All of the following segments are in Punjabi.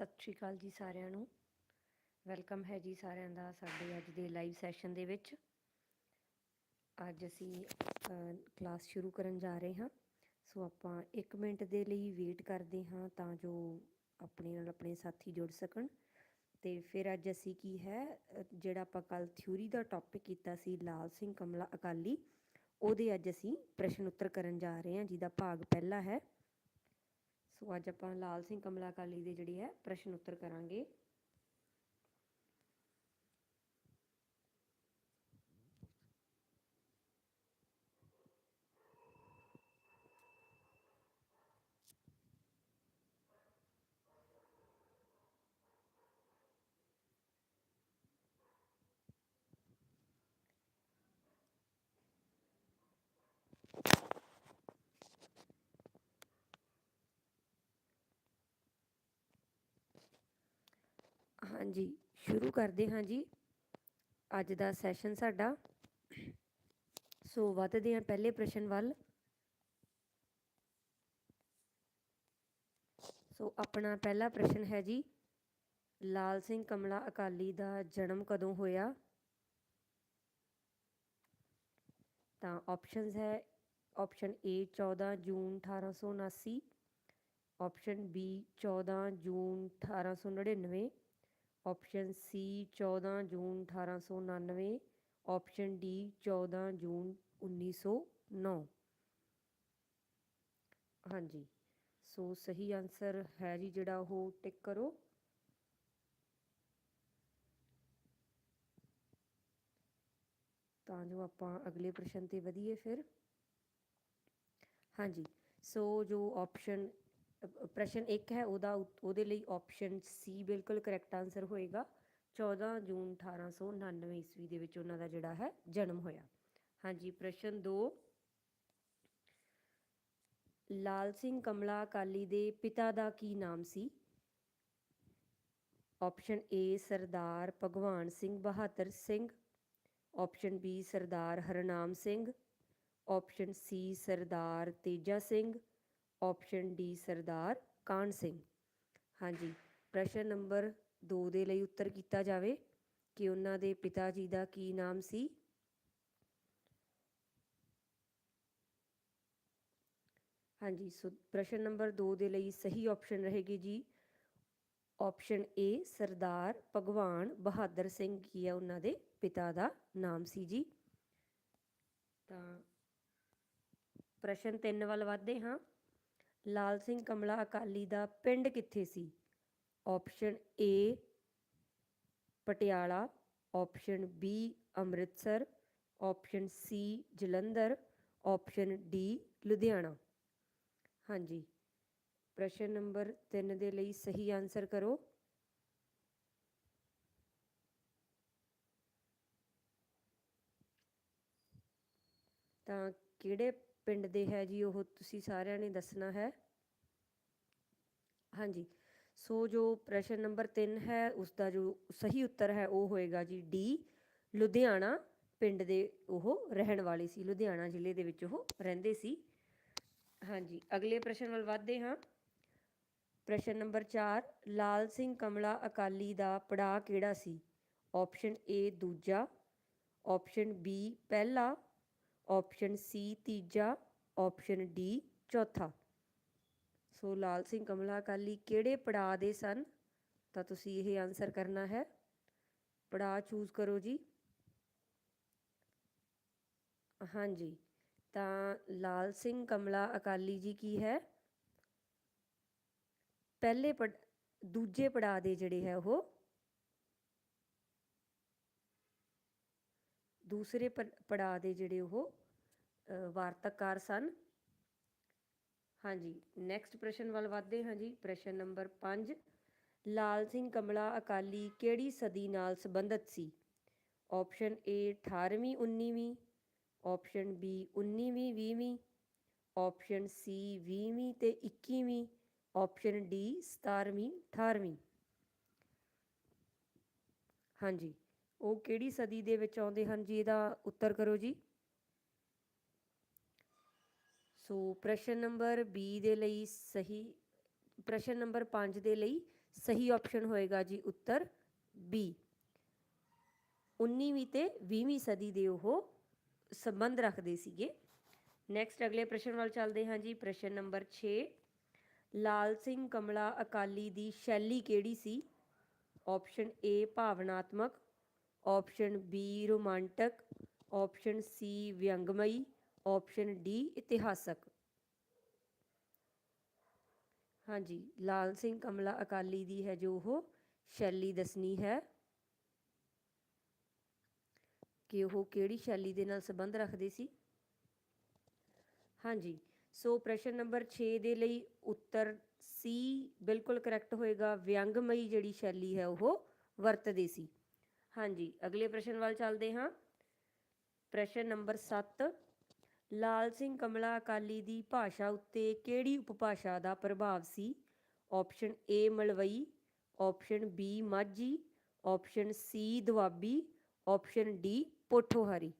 ਸਤਿ ਸ਼੍ਰੀ ਅਕਾਲ ਜੀ ਸਾਰਿਆਂ ਨੂੰ। ਵੈਲਕਮ ਹੈ ਜੀ ਸਾਰਿਆਂ ਦਾ ਸਾਡੇ ਅੱਜ ਦੇ ਲਾਈਵ ਸੈਸ਼ਨ ਦੇ ਵਿੱਚ। ਅੱਜ ਅਸੀਂ ਕਲਾਸ ਸ਼ੁਰੂ ਕਰਨ ਜਾ ਰਹੇ ਹਾਂ। ਸੋ ਆਪਾਂ 1 ਮਿੰਟ ਦੇ ਲਈ ਵੇਟ ਕਰਦੇ ਹਾਂ ਤਾਂ ਜੋ ਆਪਣੇ ਨਾਲ ਆਪਣੇ ਸਾਥੀ ਜੁੜ ਸਕਣ। ਤੇ ਫਿਰ ਅੱਜ ਅਸੀਂ ਕੀ ਹੈ, ਜਿਹੜਾ ਆਪਾਂ ਕੱਲ ਥਿਊਰੀ ਦਾ ਟੌਪਿਕ ਕੀਤਾ ਸੀ, ਲਾਲ ਸਿੰਘ ਕਮਲਾ ਅਕਾਲੀ, ਉਹਦੇ ਅੱਜ ਅਸੀਂ ਪ੍ਰਸ਼ਨ ਉੱਤਰ ਕਰਨ ਜਾ ਰਹੇ ਹਾਂ, ਜਿਹਦਾ ਭਾਗ ਪਹਿਲਾ ਹੈ। ਸੋ ਅੱਜ ਆਪਾਂ ਲਾਲ ਸਿੰਘ ਕਮਲਾ ਅਕਾਲੀ ਦੇ ਜਿਹੜੀ ਹੈ ਪ੍ਰਸ਼ਨ ਉੱਤਰ ਕਰਾਂਗੇ। ਹਾਂਜੀ, ਸ਼ੁਰੂ ਕਰਦੇ ਹਾਂ ਜੀ। ਅੱਜ ਦਾ ਸੈਸ਼ਨ ਸਾਡਾ। ਸੋ ਵੱਧਦੇ ਹਾਂ ਪਹਿਲੇ ਪ੍ਰਸ਼ਨ ਵੱਲ। ਸੋ ਆਪਣਾ ਪਹਿਲਾ ਪ੍ਰਸ਼ਨ ਹੈ ਜੀ, ਲਾਲ ਸਿੰਘ ਕਮਲਾ ਅਕਾਲੀ ਦਾ ਜਨਮ ਕਦੋਂ ਹੋਇਆ? ਤਾਂ ਆਪਸ਼ਨਸ ਹੈ option A 14 June 1879 option B 14 June 1899 option C 14 June 1899 option D 14 June 1909 ਹਾਂਜੀ, ਸੋ ਸਹੀ ਆਨਸਰ ਹੈ ਜੀ ਜਿਹੜਾ ਉਹ ਟਿਕ ਕਰੋ। ਤਾਂ ਜੋ ਆਪਾਂ ਅਗਲੇ ਪ੍ਰਸ਼ਨ ਤੇ ਵਧੀਏ ਫਿਰ। ਹਾਂਜੀ, ਸੋ ਜੋ ਆਪਸ਼ਨ ਪ੍ਰਸ਼ਨ 1 ਹੈ, ਉਹਦਾ ਉਤ- ਉਹਦੇ ਲਈ ਆਪਸ਼ਨ ਸੀ ਬਿਲਕੁਲ ਕਰੈਕਟ ਆਨਸਰ ਹੋਏਗਾ। 14 ਜੂਨ 1899 ਈਸਵੀ ਦੇ ਵਿੱਚ ਉਹਨਾਂ ਦਾ ਜਿਹੜਾ ਹੈ, ਜਨਮ ਹੋਇਆ। ਹਾਂਜੀ, ਪ੍ਰਸ਼ਨ 2 ਲਾਲ ਸਿੰਘ ਕਮਲਾ ਅਕਾਲੀ ਦੇ ਪਿਤਾ ਦਾ ਕੀ ਨਾਮ ਸੀ? Option A, Sardar Bhagwan Singh Bahadar Singh. Option B, Sardar Harnam Singh. Option C, Sardar Teja Singh. Option D Sardar Kahn Singh. ਹਾਂਜੀ, ਪ੍ਰਸ਼ਨ ਨੰਬਰ 2 ਦੇ ਲਈ ਉੱਤਰ ਕੀਤਾ ਜਾਵੇ ਕਿ ਉਹਨਾਂ ਦੇ ਪਿਤਾ ਜੀ ਦਾ ਕੀ ਨਾਮ ਸੀ? ਹਾਂਜੀ, ਸੋ ਪ੍ਰਸ਼ਨ ਨੰਬਰ 2 ਦੇ ਲਈ ਸਹੀ ਆਪਸ਼ਨ ਰਹੇਗੀ ਜੀ। ਆਪਸ਼ਨ ਏ, ਸਰਦਾਰ ਭਗਵਾਨ ਬਹਾਦਰ ਸਿੰਘ ਕੀ ਹੈ? ਉਹਨਾਂ ਦੇ ਪਿਤਾ ਦਾ ਨਾਮ ਸੀ ਜੀ। ਤਾਂ ਪ੍ਰਸ਼ਨ 3 ਵੱਲ ਵਧਦੇ ਹਾਂ। ਲਾਲ ਸਿੰਘ ਕਮਲਾ ਅਕਾਲੀ ਦਾ ਪਿੰਡ ਕਿੱਥੇ ਸੀ? Option A Patiala. Option B Amritsar. Option C Jalandhar. Option D Ludhiana. ਹਾਂਜੀ। ਪ੍ਰਸ਼ਨ ਨੰਬਰ 3 ਦੇ ਲਈ ਸਹੀ ਆਨਸਰ ਕਰੋ। ਤਾਂ ਕਿਹੜੇ ਪਿੰਡ ਦੇ ਹੈ ਜੀ, ਉਹ ਤੁਸੀਂ ਸਾਰਿਆਂ ਨੇ ਦੱਸਣਾ ਹੈ। ਹਾਂਜੀ, ਸੋ ਜੋ ਪ੍ਰਸ਼ਨ ਨੰਬਰ 3 ਹੈ ਉਸ ਦਾ ਜੋ ਸਹੀ ਉੱਤਰ ਹੈ, ਉਹ ਹੋਏਗਾ ਜੀ ਡੀ, ਲੁਧਿਆਣਾ ਪਿੰਡ ਦੇ ਉਹ ਰਹਿਣ ਵਾਲੇ ਸੀ, ਲੁਧਿਆਣਾ ਜ਼ਿਲ੍ਹੇ ਦੇ ਵਿੱਚ ਉਹ ਰਹਿੰਦੇ ਸੀ। ਹਾਂਜੀ, ਅਗਲੇ ਪ੍ਰਸ਼ਨ ਵੱਲ ਵਧਦੇ ਹਾਂ। ਪ੍ਰਸ਼ਨ ਨੰਬਰ 4 ਲਾਲ ਸਿੰਘ ਕਮਲਾ ਅਕਾਲੀ ਦਾ ਪੜਾਅ ਕਿਹੜਾ ਸੀ? ਆਪਸ਼ਨ A ਦੂਜਾ, ਆਪਸ਼ਨ B ਪਹਿਲਾ ਆਪਸ਼ਨ ਸੀ ਤੀਜਾ ਆਪਸ਼ਨ ਡੀ ਚੌਥਾ। ਸੋ ਲਾਲ ਸਿੰਘ ਕਮਲਾ ਅਕਾਲੀ ਕਿਹੜੇ ਪੜਾਅ ਦੇ ਸਨ? ਤਾਂ ਤੁਸੀਂ ਇਹ ਆਨਸਰ ਕਰਨਾ ਹੈ। ਪੜਾਅ ਚੂਜ਼ ਕਰੋ ਜੀ। ਹਾਂਜੀ, ਤਾਂ ਲਾਲ ਸਿੰਘ ਕਮਲਾ ਅਕਾਲੀ ਜੀ ਕੀ ਹੈ? ਪਹਿਲੇ ਪੜ, ਦੂਜੇ ਪੜਾਅ ਦੇ ਜਿਹੜੇ ਹੈ ਉਹ ਦੂਸਰੇ ਪੜਾਅ ਦੇ ਜਿਹੜੇ ਉਹ ਵਾਰਤਕਕਾਰ ਸਨ। ਹਾਂਜੀ ਨੈਕਸਟ ਪ੍ਰਸ਼ਨ ਵੱਲ ਵਧਦੇ ਹਾਂ ਜੀ। ਪ੍ਰਸ਼ਨ ਨੰਬਰ 5 ਲਾਲ ਸਿੰਘ ਕਮਲਾ ਅਕਾਲੀ ਕਿਹੜੀ ਸਦੀ ਨਾਲ ਸੰਬੰਧਿਤ ਸੀ? ਆਪਸ਼ਨ A 18ਵੀਂ 19ਵੀਂ ਆਪਸ਼ਨ B 19ਵੀਂ 20ਵੀਂ ਆਪਸ਼ਨ C 20ਵੀਂ ਤੇ 21ਵੀਂ ਆਪਸ਼ਨ D 17ਵੀਂ 18ਵੀਂ ਹਾਂਜੀ, ਉਹ ਕਿਹੜੀ ਸਦੀ ਦੇ ਵਿੱਚ ਆਉਂਦੇ ਹਨ ਜੀ? ਇਹਦਾ ਉੱਤਰ ਕਰੋ ਜੀ। ਸੋ ਪ੍ਰਸ਼ਨ ਨੰਬਰ B ਦੇ ਲਈ ਸਹੀ, ਪ੍ਰਸ਼ਨ ਨੰਬਰ 5 ਦੇ ਲਈ ਸਹੀ ਆਪਸ਼ਨ ਹੋਏਗਾ ਜੀ ਉੱਤਰ ਬੀ 19ਵੀਂ ਤੇ 20ਵੀਂ ਸਦੀ ਦੇ ਉਹ ਸੰਬੰਧ ਰੱਖਦੇ ਸੀਗੇ। ਨੈਕਸਟ ਅਗਲੇ ਪ੍ਰਸ਼ਨ ਵੱਲ ਚੱਲਦੇ ਹਾਂ ਜੀ, ਪ੍ਰਸ਼ਨ ਨੰਬਰ 6 ਲਾਲ ਸਿੰਘ ਕਮਲਾ ਅਕਾਲੀ ਦੀ ਸ਼ੈਲੀ ਕਿਹੜੀ ਸੀ? ਆਪਸ਼ਨ A ਭਾਵਨਾਤਮਕ option B romantic option C ਵਿਅੰਗਮਈ ਆਪਸ਼ਨ ਡੀ ਇਤਿਹਾਸਕ। ਹਾਂਜੀ, ਲਾਲ ਸਿੰਘ ਕਮਲਾ ਅਕਾਲੀ ਦੀ ਹੈ ਜੋ ਉਹ, ਸ਼ੈਲੀ ਦੱਸਣੀ ਹੈ ਕਿ ਉਹ ਕਿਹੜੀ ਸ਼ੈਲੀ ਦੇ ਨਾਲ ਸੰਬੰਧ ਰੱਖਦੇ ਸੀ। ਹਾਂਜੀ, ਸੋ ਪ੍ਰਸ਼ਨ ਨੰਬਰ 6 ਦੇ ਲਈ ਉੱਤਰ ਸੀ ਬਿਲਕੁਲ ਕਰੈਕਟ ਹੋਏਗਾ, ਵਿਅੰਗਮਈ ਜਿਹੜੀ ਸ਼ੈਲੀ ਹੈ ਉਹ ਵਰਤਦੇ ਸੀ। ਹਾਂਜੀ, ਅਗਲੇ ਪ੍ਰਸ਼ਨ ਵੱਲ ਚੱਲਦੇ ਹਾਂ। ਪ੍ਰਸ਼ਨ ਨੰਬਰ 7 ਲਾਲ ਸਿੰਘ ਕਮਲਾ ਅਕਾਲੀ ਦੀ ਭਾਸ਼ਾ ਉੱਤੇ ਕਿਹੜੀ ਉਪਭਾਸ਼ਾ ਦਾ ਪ੍ਰਭਾਵ ਸੀ? Option A Malwai, option B Majhi, option C Doabi, option D Pothohari.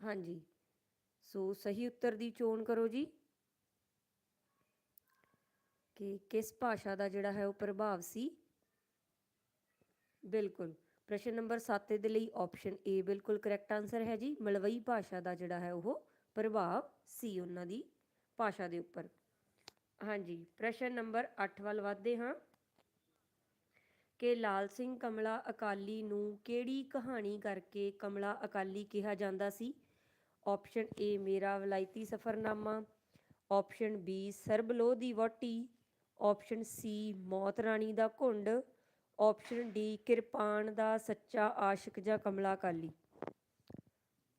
ਹਾਂਜੀ, ਸੋ ਸਹੀ ਉੱਤਰ ਦੀ ਚੋਣ ਕਰੋ ਜੀ। ਕਿ ਕਿਸ ਭਾਸ਼ਾ ਦਾ ਜਿਹੜਾ ਹੈ ਉਹ ਪ੍ਰਭਾਵ ਸੀ? ਬਿਲਕੁਲ, ਪ੍ਰਸ਼ਨ ਨੰਬਰ 7 ਦੇ ਲਈ ਆਪਸ਼ਨ ਏ ਬਿਲਕੁਲ ਕਰੈਕਟ ਆਨਸਰ ਹੈ ਜੀ। ਮਲਵਈ ਭਾਸ਼ਾ ਦਾ ਜਿਹੜਾ ਹੈ ਉਹ ਪ੍ਰਭਾਵ ਸੀ ਉਹਨਾਂ ਦੀ ਭਾਸ਼ਾ ਦੇ ਉੱਪਰ। ਹਾਂਜੀ, ਪ੍ਰਸ਼ਨ ਨੰਬਰ 8 ਵੱਲ ਵਧਦੇ ਹਾਂ। ਕਿ ਲਾਲ ਸਿੰਘ ਕਮਲਾ ਅਕਾਲੀ ਨੂੰ ਕਿਹੜੀ ਕਹਾਣੀ ਕਰਕੇ ਕਮਲਾ ਅਕਾਲੀ ਕਿਹਾ ਜਾਂਦਾ ਸੀ? Option A Mera Vilayati Safarnama. Option B Sarbloh di ਵਹੁਟੀ। ਆਪਸ਼ਨ ਸੀ ਮੌਤ ਰਾਣੀ ਦਾ ਘੁੰਡ। ਆਪਸ਼ਨ ਡੀ ਕਿਰਪਾਨ ਦਾ ਸੱਚਾ ਆਸ਼ਿਕ ਜਾਂ ਕਮਲਾ ਅਕਾਲੀ।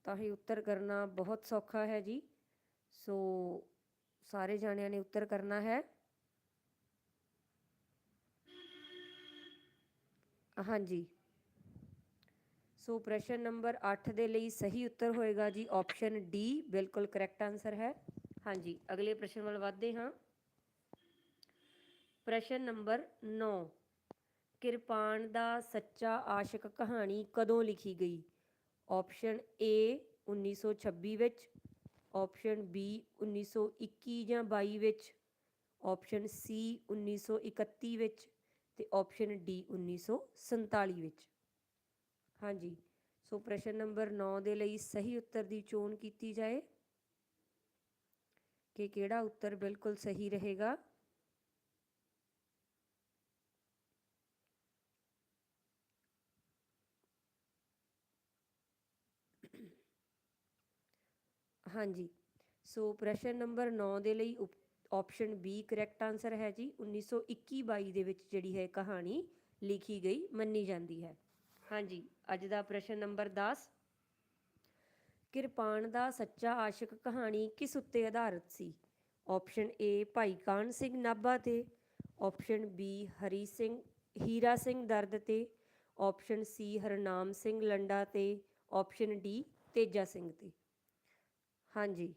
ਤਾਂ ਹੀ ਉੱਤਰ ਕਰਨਾ ਬਹੁਤ ਸੌਖਾ ਹੈ ਜੀ। ਸੋ ਸਾਰੇ ਜਾਣਿਆਂ ਨੇ ਉੱਤਰ ਕਰਨਾ ਹੈ। ਹਾਂਜੀ। ਸੋ ਪ੍ਰਸ਼ਨ ਨੰਬਰ 8 ਦੇ ਲਈ ਸਹੀ ਉੱਤਰ ਹੋਏਗਾ ਜੀ ਆਪਸ਼ਨ ਡੀ। ਬਿਲਕੁਲ ਕਰੈਕਟ ਆਨਸਰ ਹੈ। ਹਾਂਜੀ, ਅਗਲੇ ਪ੍ਰਸ਼ਨ ਵੱਲ ਵਧਦੇ ਹਾਂ। ਪ੍ਰਸ਼ਨ ਨੰਬਰ 9 ਕਿਰਪਾਨ ਦਾ ਸੱਚਾ ਆਸ਼ਿਕ ਕਹਾਣੀ ਕਦੋਂ ਲਿਖੀ ਗਈ? ਆਪਸ਼ਨ A 1926 ਵਿੱਚ ਆਪਸ਼ਨ B 1921 ਜਾਂ 22 ਵਿੱਚ ਆਪਸ਼ਨ C 1931 ਵਿੱਚ ਤੇ ਆਪਸ਼ਨ D 1947 ਵਿੱਚ। ਹਾਂਜੀ, ਸੋ ਪ੍ਰਸ਼ਨ ਨੰਬਰ 9 ਦੇ ਲਈ ਸਹੀ ਉੱਤਰ ਦੀ ਚੋਣ ਕੀਤੀ ਜਾਏ। ਕਿ ਕਿਹੜਾ ਉੱਤਰ ਬਿਲਕੁਲ ਸਹੀ ਰਹੇਗਾ? ਹਾਂਜੀ। ਸੋ ਪ੍ਰਸ਼ਨ ਨੰਬਰ 9 ਦੇ ਲਈ ਆਪਸ਼ਨ ਬੀ ਕਰੈਕਟ ਆਨਸਰ ਹੈ ਜੀ। 1921-22 ਦੇ ਵਿੱਚ ਜਿਹੜੀ ਹੈ ਕਹਾਣੀ ਲਿਖੀ ਗਈ, ਮੰਨੀ ਜਾਂਦੀ ਹੈ। ਹਾਂਜੀ, ਅੱਜ ਦਾ ਪ੍ਰਸ਼ਨ ਨੰਬਰ 10 ਕਿਰਪਾਨ ਦਾ ਸੱਚਾ ਆਸ਼ਿਕ ਕਹਾਣੀ ਕਿਸ ਉੱਤੇ ਆਧਾਰਿਤ ਸੀ? ਆਪਸ਼ਨ ਏ ਭਾਈ ਕਾਨ ਸਿੰਘ ਨਾਭਾ ਤੇ। ਆਪਸ਼ਨ ਬੀ ਹਰੀ ਸਿੰਘ, ਹੀਰਾ ਸਿੰਘ ਦਰਦ ਤੇ। ਆਪਸ਼ਨ ਸੀ ਹਰਨਾਮ ਸਿੰਘ ਲੰਡਾ ਤੇ। ਆਪਸ਼ਨ ਡੀ ਤੇਜਾ ਸਿੰਘ ਤੇ। ਹਾਂਜੀ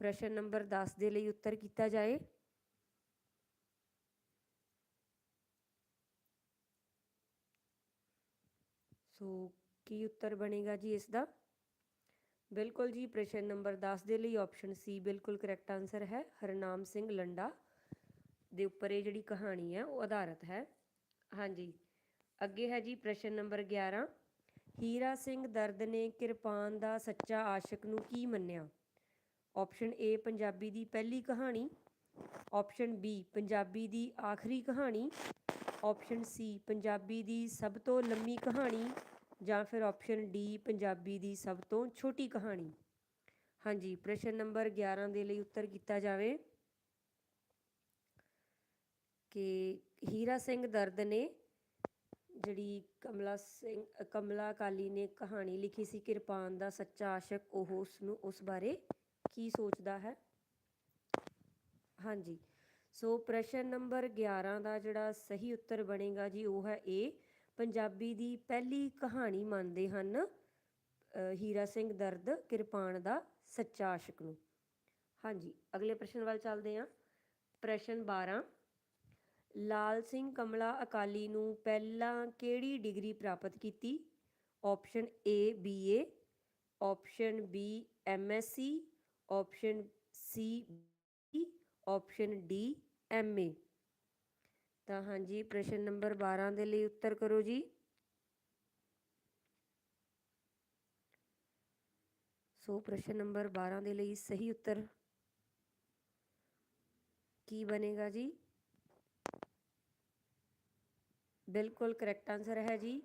ਪ੍ਰਸ਼ਨ ਨੰਬਰ 10 ਦੇ ਲਈ ਉੱਤਰ ਕੀਤਾ ਜਾਏ ਸੋ ਕੀ ਉੱਤਰ ਬਣੇਗਾ ਜੀ ਇਸ ਦਾ ਬਿਲਕੁਲ ਜੀ ਪ੍ਰਸ਼ਨ ਨੰਬਰ 10 ਦੇ ਲਈ ਆਪਸ਼ਨ ਸੀ ਬਿਲਕੁਲ ਕਰੈਕਟ ਆਨਸਰ ਹੈ ਹਰਨਾਮ ਸਿੰਘ ਲੰਡਾ ਦੇ ਉੱਪਰ ਇਹ ਜਿਹੜੀ ਕਹਾਣੀ ਹੈ ਉਹ ਆਧਾਰਿਤ ਹੈ ਹਾਂਜੀ ਅੱਗੇ ਹੈ ਜੀ ਪ੍ਰਸ਼ਨ ਨੰਬਰ 11 ਹੀਰਾ ਸਿੰਘ ਦਰਦ ਨੇ ਕਿਰਪਾਨ ਦਾ ਸੱਚਾ ਆਸ਼ਿਕ ਨੂੰ ਕੀ ਮੰਨਿਆ? ਆਪਸ਼ਨ A, ਪੰਜਾਬੀ ਦੀ ਪਹਿਲੀ ਕਹਾਣੀ। ਆਪਸ਼ਨ B, ਪੰਜਾਬੀ ਦੀ ਆਖਰੀ ਕਹਾਣੀ। ਆਪਸ਼ਨ C, ਪੰਜਾਬੀ ਦੀ ਸਭ ਤੋਂ ਲੰਮੀ ਕਹਾਣੀ। ਜਾਂ ਫਿਰ ਆਪਸ਼ਨ D, ਪੰਜਾਬੀ ਦੀ ਸਭ ਤੋਂ ਛੋਟੀ ਕਹਾਣੀ। ਹਾਂਜੀ, ਪ੍ਰਸ਼ਨ ਨੰਬਰ 11 ਦੇ ਲਈ ਉੱਤਰ ਕੀਤਾ ਜਾਵੇ। ਕਿ ਹੀਰਾ ਸਿੰਘ ਦਰਦ ਨੇ ਜਿਹੜੀ ਕਮਲਾ ਸਿੰਘ, ਕਮਲਾ ਕਾਲੀ ਨੇ ਕਹਾਣੀ ਲਿਖੀ ਸੀ, ਕਿਰਪਾਨ ਦਾ ਸੱਚਾ ਆਸ਼ਿਕ, ਉਹ ਉਸ ਨੂੰ ਉਸ ਬਾਰੇ ਕੀ ਸੋਚਦਾ ਹੈ? ਹਾਂਜੀ। ਸੋ ਪ੍ਰਸ਼ਨ ਨੰਬਰ 11 ਦਾ ਜਿਹੜਾ ਸਹੀ ਉੱਤਰ ਬਣੇਗਾ ਜੀ, ਉਹ ਹੈ ਇਹ ਪੰਜਾਬੀ ਦੀ ਪਹਿਲੀ ਕਹਾਣੀ ਮੰਨਦੇ ਹਨ ਹੀਰਾ ਸਿੰਘ ਦਰਦ, ਕਿਰਪਾਨ ਦਾ ਸੱਚਾ ਆਸ਼ਿਕ ਨੂੰ। ਹਾਂਜੀ, ਅਗਲੇ ਪ੍ਰਸ਼ਨ ਵੱਲ ਚੱਲਦੇ ਹਾਂ। ਪ੍ਰਸ਼ਨ 12 ਲਾਲ ਸਿੰਘ ਕਮਲਾ ਅਕਾਲੀ ਨੂੰ ਪਹਿਲਾਂ ਕਿਹੜੀ ਡਿਗਰੀ ਪ੍ਰਾਪਤ ਕੀਤੀ? Option A BA option B MSc option C option D MA ਤਾਂ ਹਾਂਜੀ, ਪ੍ਰਸ਼ਨ ਨੰਬਰ 12 ਦੇ ਲਈ ਉੱਤਰ ਕਰੋ ਜੀ। ਸੋ ਪ੍ਰਸ਼ਨ ਨੰਬਰ 12 ਦੇ ਲਈ ਸਹੀ ਉੱਤਰ ਕੀ ਬਣੇਗਾ ਜੀ? ਬਿਲਕੁਲ ਕਰੈਕਟ ਆਨਸਰ ਹੈ ਜੀ।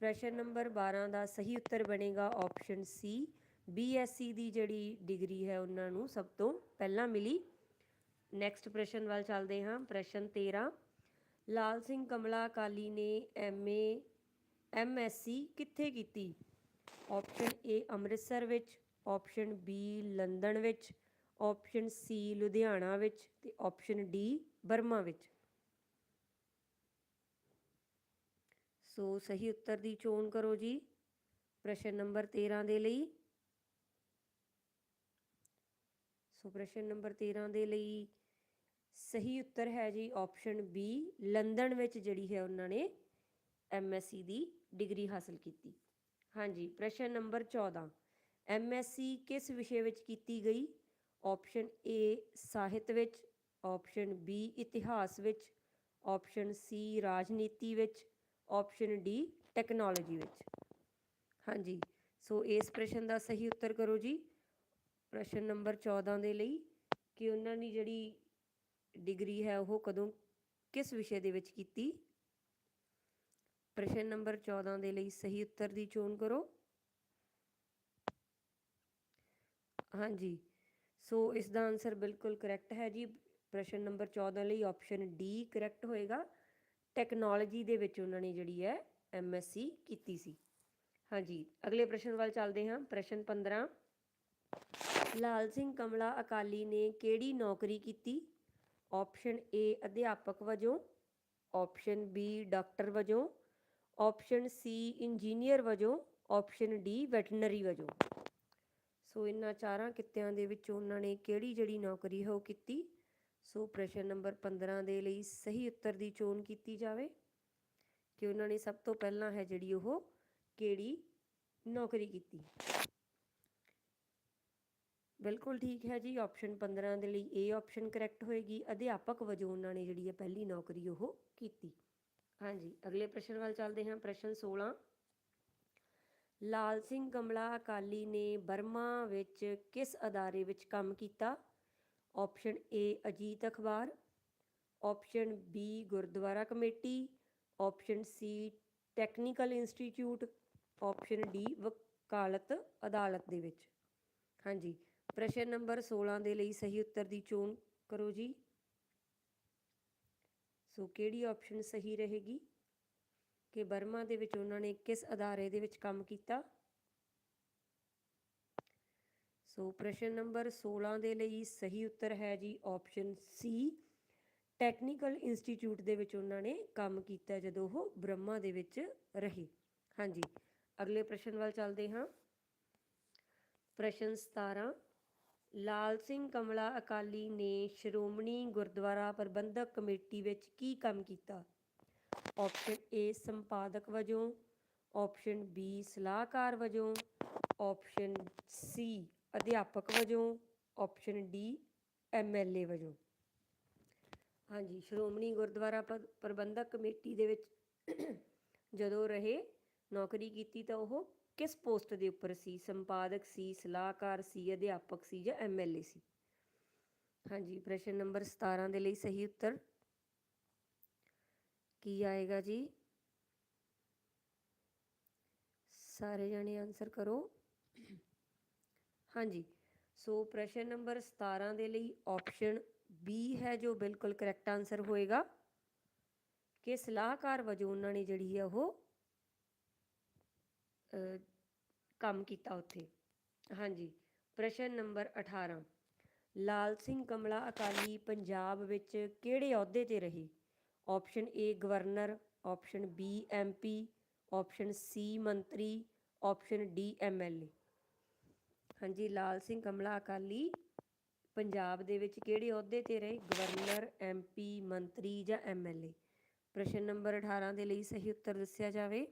ਪ੍ਰਸ਼ਨ ਨੰਬਰ 12 ਦਾ ਸਹੀ ਉੱਤਰ ਬਣੇਗਾ ਆਪਸ਼ਨ ਸੀ ਬੀਐਸਸੀ ਦੀ ਜਿਹੜੀ ਡਿਗਰੀ ਹੈ ਉਹਨਾਂ ਨੂੰ ਸਭ ਤੋਂ ਪਹਿਲਾਂ ਮਿਲੀ। ਨੈਕਸਟ ਪ੍ਰਸ਼ਨ ਵੱਲ ਚੱਲਦੇ ਹਾਂ, ਪ੍ਰਸ਼ਨ 13 ਲਾਲ ਸਿੰਘ ਕਮਲਾ ਅਕਾਲੀ ਨੇ ਐਮਏ ਐਮਐਸਸੀ ਕਿੱਥੇ ਕੀਤੀ? ਆਪਸ਼ਨ ਏ ਅੰਮ੍ਰਿਤਸਰ ਵਿੱਚ ਆਪਸ਼ਨ ਬੀ ਲੰਡਨ ਵਿੱਚ ਆਪਸ਼ਨ ਸੀ ਲੁਧਿਆਣਾ ਵਿੱਚ ਤੇ ਆਪਸ਼ਨ ਡੀ ਬਰਮਾ ਵਿੱਚ। ਸੋ ਸਹੀ ਉੱਤਰ ਦੀ ਚੋਣ ਕਰੋ ਜੀ। ਪ੍ਰਸ਼ਨ ਨੰਬਰ 13 ਦੇ ਲਈ। ਸੋ ਪ੍ਰਸ਼ਨ ਨੰਬਰ 13 ਦੇ ਲਈ ਸਹੀ ਉੱਤਰ ਹੈ ਜੀ ਆਪਸ਼ਨ ਬੀ ਲੰਡਨ ਵਿੱਚ ਜਿਹੜੀ ਹੈ ਉਹਨਾਂ ਨੇ ਐਮਐਸਸੀ ਦੀ ਡਿਗਰੀ ਹਾਸਲ ਕੀਤੀ। ਹਾਂਜੀ, ਪ੍ਰਸ਼ਨ ਨੰਬਰ 14 ਐਮਐਸਸੀ ਕਿਸ ਵਿਸ਼ੇ ਵਿੱਚ ਕੀਤੀ ਗਈ? ਆਪਸ਼ਨ ਏ ਸਾਹਿਤ ਵਿੱਚ। ਆਪਸ਼ਨ ਬੀ ਇਤਿਹਾਸ ਵਿੱਚ। ਆਪਸ਼ਨ ਸੀ ਰਾਜਨੀਤੀ ਵਿੱਚ। ਆਪਸ਼ਨ ਡੀ ਟੈਕਨੋਲੋਜੀ ਵਿੱਚ। ਹਾਂਜੀ, ਸੋ ਇਸ ਪ੍ਰਸ਼ਨ ਦਾ ਸਹੀ ਉੱਤਰ ਕਰੋ ਜੀ। ਪ੍ਰਸ਼ਨ ਨੰਬਰ 14 ਦੇ ਲਈ ਕਿ ਉਹਨਾਂ ਦੀ ਜਿਹੜੀ ਡਿਗਰੀ ਹੈ ਉਹ ਕਦੋਂ, ਕਿਸ ਵਿਸ਼ੇ ਦੇ ਵਿੱਚ ਕੀਤੀ? ਪ੍ਰਸ਼ਨ ਨੰਬਰ 14 ਦੇ ਲਈ ਸਹੀ ਉੱਤਰ ਦੀ ਚੋਣ ਕਰੋ। ਹਾਂਜੀ, ਸੋ ਇਸ ਦਾ ਆਨਸਰ ਬਿਲਕੁਲ ਕਰੈਕਟ ਹੈ ਜੀ। ਪ੍ਰਸ਼ਨ ਨੰਬਰ 14 ਲਈ ਆਪਸ਼ਨ ਡੀ ਕਰੈਕਟ ਹੋਏਗਾ। ਟੈਕਨੋਲੋਜੀ ਦੇ ਵਿੱਚ ਉਹਨਾਂ ਨੇ ਜਿਹੜੀ ਹੈ ਐਮਐਸਸੀ ਕੀਤੀ ਸੀ। ਹਾਂਜੀ, ਅਗਲੇ ਪ੍ਰਸ਼ਨ ਵੱਲ ਚੱਲਦੇ ਹਾਂ। ਪ੍ਰਸ਼ਨ 15 ਲਾਲ ਸਿੰਘ ਕਮਲਾ ਅਕਾਲੀ ਨੇ ਕਿਹੜੀ ਨੌਕਰੀ ਕੀਤੀ? ਆਪਸ਼ਨ ਏ ਅਧਿਆਪਕ ਵਜੋਂ। ਆਪਸ਼ਨ ਬੀ ਡਾਕਟਰ ਵਜੋਂ। ਆਪਸ਼ਨ ਸੀ ਇੰਜੀਨੀਅਰ ਵਜੋਂ। ਆਪਸ਼ਨ ਡੀ ਵੈਟਰਨਰੀ ਵਜੋਂ। ਸੋ ਇਹਨਾਂ ਚਾਰਾਂ ਕਿੱਤਿਆਂ ਦੇ ਵਿੱਚ ਉਹਨਾਂ ਨੇ ਕਿਹੜੀ ਜਿਹੜੀ ਨੌਕਰੀ ਹੈ ਉਹ ਕੀਤੀ? ਸੋ ਪ੍ਰਸ਼ਨ ਨੰਬਰ 15 ਦੇ ਲਈ ਸਹੀ ਉੱਤਰ ਦੀ ਚੋਣ ਕੀਤੀ ਜਾਵੇ। ਕਿ ਉਹਨਾਂ ਨੇ ਸਭ ਤੋਂ ਪਹਿਲਾਂ ਹੈ ਜਿਹੜੀ ਉਹ ਕਿਹੜੀ ਨੌਕਰੀ ਕੀਤੀ। ਬਿਲਕੁਲ ਠੀਕ ਹੈ ਜੀ ਆਪਸ਼ਨ 15 ਦੇ ਲਈ ਇਹ ਆਪਸ਼ਨ ਕਰੈਕਟ ਹੋਏਗੀ। ਅਧਿਆਪਕ ਵਜੋਂ ਉਹਨਾਂ ਨੇ ਜਿਹੜੀ ਹੈ ਪਹਿਲੀ ਨੌਕਰੀ ਉਹ ਕੀਤੀ। ਹਾਂਜੀ, ਅਗਲੇ ਪ੍ਰਸ਼ਨ ਵੱਲ ਚੱਲਦੇ ਹਾਂ। ਪ੍ਰਸ਼ਨ 16 ਲਾਲ ਸਿੰਘ ਕਮਲਾ ਅਕਾਲੀ ਨੇ ਬਰਮਾ ਵਿੱਚ ਕਿਸ ਅਦਾਰੇ ਵਿੱਚ ਕੰਮ ਕੀਤਾ? ਆਪਸ਼ਨ ਏ ਅਜੀਤ ਅਖਬਾਰ option B gurdwara committee option C technical institute option D ਵਕਾਲਤ ਅਦਾਲਤ ਦੇ ਵਿੱਚ. ਹਾਂਜੀ, ਪ੍ਰਸ਼ਨ ਨੰਬਰ 16 ਦੇ ਲਈ ਸਹੀ ਉੱਤਰ ਦੀ ਚੋਣ ਕਰੋ ਜੀ। ਸੋ ਕਿਹੜੀ ਆਪਸ਼ਨ ਸਹੀ ਰਹੇਗੀ? ਕਿ ਬਰਮਾ ਦੇ ਵਿੱਚ ਉਹਨਾਂ ਨੇ ਕਿਸ ਅਦਾਰੇ ਦੇ ਵਿੱਚ ਕੰਮ ਕੀਤਾ? ਸੋ ਪ੍ਰਸ਼ਨ ਨੰਬਰ 16 ਦੇ ਲਈ ਸਹੀ ਉੱਤਰ ਹੈ ਜੀ ਆਪਸ਼ਨ ਸੀ ਟੈਕਨੀਕਲ ਇੰਸਟੀਚਿਊਟ ਦੇ ਵਿੱਚ ਉਹਨਾਂ ਨੇ ਕੰਮ ਕੀਤਾ ਜਦੋਂ ਉਹ ਬ੍ਰਹਮਾ ਦੇ ਵਿੱਚ ਰਹੇ। ਹਾਂਜੀ, ਅਗਲੇ ਪ੍ਰਸ਼ਨ ਵੱਲ ਚੱਲਦੇ ਹਾਂ। ਪ੍ਰਸ਼ਨ 17 ਲਾਲ ਸਿੰਘ ਕਮਲਾ ਅਕਾਲੀ ਨੇ ਸ਼੍ਰੋਮਣੀ ਗੁਰਦੁਆਰਾ ਪ੍ਰਬੰਧਕ ਕਮੇਟੀ ਵਿੱਚ ਕੀ ਕੰਮ ਕੀਤਾ? ਆਪਸ਼ਨ ਏ ਸੰਪਾਦਕ ਵਜੋਂ। ਆਪਸ਼ਨ ਬੀ ਸਲਾਹਕਾਰ ਵਜੋਂ। ਆਪਸ਼ਨ ਸੀ ਅਧਿਆਪਕ ਵਜੋਂ ਆਪਸ਼ਨ ਡੀ ਐਮਐਲਏ ਵਜੋਂ। ਹਾਂਜੀ, ਸ਼੍ਰੋਮਣੀ ਗੁਰਦੁਆਰਾ ਪ੍ਰ- ਪ੍ਰਬੰਧਕ ਕਮੇਟੀ ਦੇ ਵਿੱਚ ਜਦੋਂ ਰਹੇ, ਨੌਕਰੀ ਕੀਤੀ ਤਾਂ ਉਹ ਕਿਸ ਪੋਸਟ ਦੇ ਉੱਪਰ ਸੀ? ਸੰਪਾਦਕ ਸੀ, ਸਲਾਹਕਾਰ ਸੀ, ਅਧਿਆਪਕ ਸੀ ਜਾਂ ਐਮਐਲਏ ਸੀ? ਹਾਂਜੀ, ਪ੍ਰਸ਼ਨ ਨੰਬਰ 17 ਦੇ ਲਈ ਸਹੀ ਉੱਤਰ ਕੀ ਆਏਗਾ ਜੀ? ਸਾਰੇ ਜਣੇ ਆਨਸਰ ਕਰੋ। ਹਾਂਜੀ। ਸੋ ਪ੍ਰਸ਼ਨ ਨੰਬਰ 17 ਦੇ ਲਈ ਆਪਸ਼ਨ ਬੀ ਹੈ ਜੋ ਬਿਲਕੁਲ ਕਰੈਕਟ ਆਨਸਰ ਹੋਏਗਾ। ਕਿ ਸਲਾਹਕਾਰ ਵਜੋਂ ਉਹਨਾਂ ਨੇ ਜਿਹੜੀ ਹੈ ਉਹ ਕੰਮ ਕੀਤਾ ਉੱਥੇ। ਹਾਂਜੀ। ਪ੍ਰਸ਼ਨ ਨੰਬਰ 18 ਲਾਲ ਸਿੰਘ ਕਮਲਾ ਅਕਾਲੀ ਪੰਜਾਬ ਵਿੱਚ ਕਿਹੜੇ ਅਹੁਦੇ ਤੇ ਰਹੇ? Option A governor option B MP option C ਮੰਤਰੀ ਆਪਸ਼ਨ ਡੀ ਐਮਐਲਏ ਹਾਂਜੀ, ਲਾਲ ਸਿੰਘ ਕਮਲਾ ਅਕਾਲੀ, ਪੰਜਾਬ ਦੇ ਵਿੱਚ ਕਿਹੜੇ ਅਹੁਦੇ ਤੇ ਰਹੇ? ਗਵਰਨਰ ਐਮਪੀ ਮੰਤਰੀ ਜਾਂ ਐਮਐਲਏ ਪ੍ਰਸ਼ਨ ਨੰਬਰ 18 ਦੇ ਲਈ ਸਹੀ ਉੱਤਰ ਦੱਸਿਆ ਜਾਵੇ।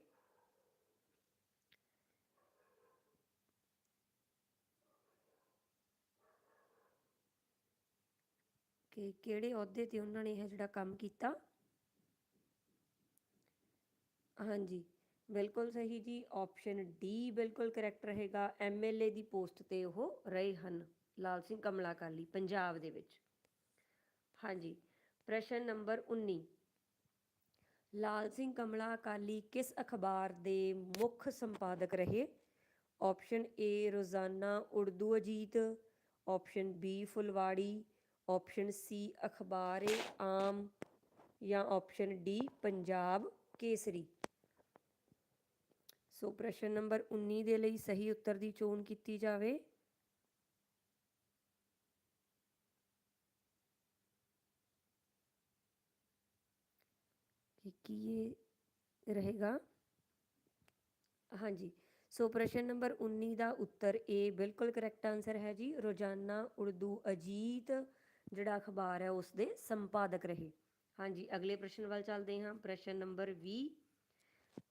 ਕਿ ਕਿਹੜੇ ਅਹੁਦੇ ਤੇ ਉਹਨਾਂ ਨੇ ਇਹ ਜਿਹੜਾ ਕੰਮ ਕੀਤਾ? ਹਾਂਜੀ। ਬਿਲਕੁਲ ਸਹੀ ਜੀ ਆਪਸ਼ਨ ਡੀ ਬਿਲਕੁਲ ਕਰੈਕਟ ਰਹੇਗਾ। ਐਮਐਲਏ ਦੀ ਪੋਸਟ ਤੇ ਉਹ ਰਹੇ ਹਨ ਲਾਲ ਸਿੰਘ ਕਮਲਾ ਅਕਾਲੀ ਪੰਜਾਬ ਦੇ ਵਿੱਚ। ਹਾਂਜੀ, ਪ੍ਰਸ਼ਨ ਨੰਬਰ 19 ਲਾਲ ਸਿੰਘ ਕਮਲਾ ਅਕਾਲੀ ਕਿਸ ਅਖਬਾਰ ਦੇ ਮੁੱਖ ਸੰਪਾਦਕ ਰਹੇ? ਆਪਸ਼ਨ ਏ ਰੋਜ਼ਾਨਾ Urdu Ajit. Option B Phulwari. Option C ਅਖਬਾਰ ਆਮ। ਜਾਂ option D Punjab Kesari. So ਪ੍ਰਸ਼ਨ ਨੰਬਰ 19 ਦੇ ਲਈ ਸਹੀ ਉੱਤਰ ਦੀ ਚੋਣ ਕੀਤੀ ਜਾਵੇ। ਕੀ ਇਹ ਰਹੇਗਾ? ਹਾਂਜੀ, ਸੋ ਪ੍ਰਸ਼ਨ ਨੰਬਰ 19 ਦਾ ਉੱਤਰ ਏ ਬਿਲਕੁਲ ਕਰੈਕਟ ਆਨਸਰ ਹੈ ਜੀ। ਰੋਜ਼ਾਨਾ ਉਰਦੂ ਅਜੀਤ ਜਿਹੜਾ ਅਖਬਾਰ ਹੈ ਉਸ ਦੇ ਸੰਪਾਦਕ ਰਹੇ। ਹਾਂਜੀ, ਅਗਲੇ ਪ੍ਰਸ਼ਨ ਵੱਲ ਚੱਲਦੇ ਹਾਂ। ਪ੍ਰਸ਼ਨ ਨੰਬਰ 20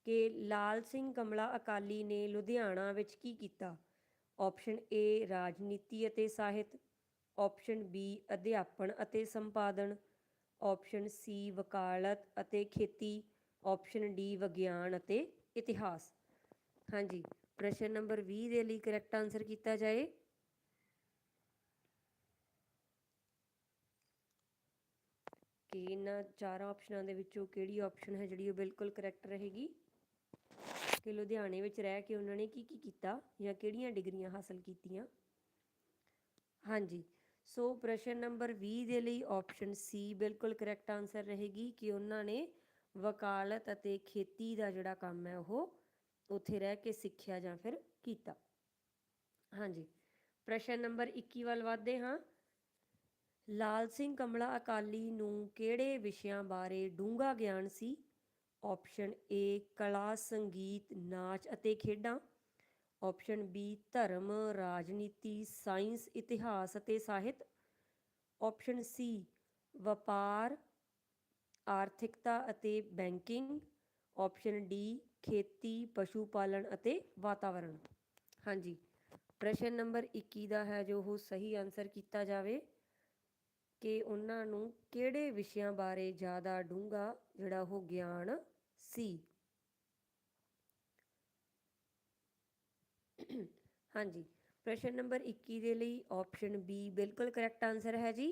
ਕਿ ਲਾਲ ਸਿੰਘ ਕਮਲਾ ਅਕਾਲੀ ਨੇ ਲੁਧਿਆਣਾ ਵਿੱਚ ਕੀ ਕੀਤਾ? ਆਪਸ਼ਨ ਏ ਰਾਜਨੀਤੀ ਅਤੇ ਸਾਹਿਤ। ਆਪਸ਼ਨ ਬੀ ਅਧਿਆਪਨ ਅਤੇ ਸੰਪਾਦਨ। ਆਪਸ਼ਨ ਸੀ ਵਕਾਲਤ ਅਤੇ ਖੇਤੀ। ਆਪਸ਼ਨ ਡੀ ਵਿਗਿਆਨ ਅਤੇ ਇਤਿਹਾਸ। ਹਾਂਜੀ, ਪ੍ਰਸ਼ਨ ਨੰਬਰ 20 ਦੇ ਲਈ ਕਰੈਕਟ ਆਨਸਰ ਕੀਤਾ ਜਾਏ। ਕਿ ਇਹਨਾਂ ਚਾਰਾਂ ਆਪਸ਼ਨਾਂ ਦੇ ਵਿੱਚੋਂ ਕਿਹੜੀ ਆਪਸ਼ਨ ਹੈ ਜਿਹੜੀ ਉਹ ਬਿਲਕੁਲ ਕਰੈਕਟ ਰਹੇਗੀ? ਕਿ ਲੁਧਿਆਣੇ ਵਿੱਚ ਰਹਿ ਕੇ ਉਹਨਾਂ ਨੇ ਕੀ ਕੀ ਕੀਤਾ ਜਾਂ ਕਿਹੜੀਆਂ ਡਿਗਰੀਆਂ ਹਾਸਲ ਕੀਤੀਆਂ? ਹਾਂਜੀ, ਸੋ ਪ੍ਰਸ਼ਨ ਨੰਬਰ 20 ਦੇ ਲਈ ਆਪਸ਼ਨ ਸੀ ਬਿਲਕੁਲ ਕਰੈਕਟ ਆਨਸਰ ਰਹੇਗੀ ਕਿ ਉਹਨਾਂ ਨੇ ਵਕਾਲਤ ਅਤੇ ਖੇਤੀ ਦਾ ਜਿਹੜਾ ਕੰਮ ਹੈ ਉਹ ਉੱਥੇ ਰਹਿ ਕੇ ਸਿੱਖਿਆ ਜਾਂ ਫਿਰ ਕੀਤਾ। ਹਾਂਜੀ, ਪ੍ਰਸ਼ਨ ਨੰਬਰ 21 ਵੱਲ ਵਧਦੇ ਹਾਂ। ਲਾਲ ਸਿੰਘ ਕਮਲਾ ਅਕਾਲੀ ਨੂੰ ਕਿਹੜੇ ਵਿਸ਼ਿਆਂ ਬਾਰੇ ਡੂੰਘਾ ਗਿਆਨ ਸੀ? ਆਪਸ਼ਨ ਏ ਕਲਾ, ਸੰਗੀਤ, ਨਾਚ ਅਤੇ ਖੇਡਾਂ। ਆਪਸ਼ਨ ਬੀ ਧਰਮ, ਰਾਜਨੀਤੀ, ਸਾਇੰਸ, ਇਤਿਹਾਸ ਅਤੇ ਸਾਹਿਤ। ਆਪਸ਼ਨ ਸੀ ਵਪਾਰ, ਆਰਥਿਕਤਾ ਅਤੇ ਬੈਂਕਿੰਗ। ਆਪਸ਼ਨ ਡੀ ਖੇਤੀ ਪਸ਼ੂ ਪਾਲਣ ਅਤੇ ਵਾਤਾਵਰਣ। ਹਾਂਜੀ, ਪ੍ਰਸ਼ਨ ਨੰਬਰ 21 ਦਾ ਹੈ ਜੋ ਉਹ ਸਹੀ ਆਨਸਰ ਕੀਤਾ ਜਾਵੇ। ਕਿ ਉਹਨਾਂ ਨੂੰ ਕਿਹੜੇ ਵਿਸ਼ਿਆਂ ਬਾਰੇ ਜ਼ਿਆਦਾ ਡੂੰਘਾ ਜਿਹੜਾ ਉਹ ਗਿਆਨ ਸੀ? ਹਾਂਜੀ, ਪ੍ਰਸ਼ਨ ਨੰਬਰ 21 ਦੇ ਲਈ ਆਪਸ਼ਨ ਬੀ ਬਿਲਕੁਲ ਕਰੈਕਟ ਆਨਸਰ ਹੈ ਜੀ।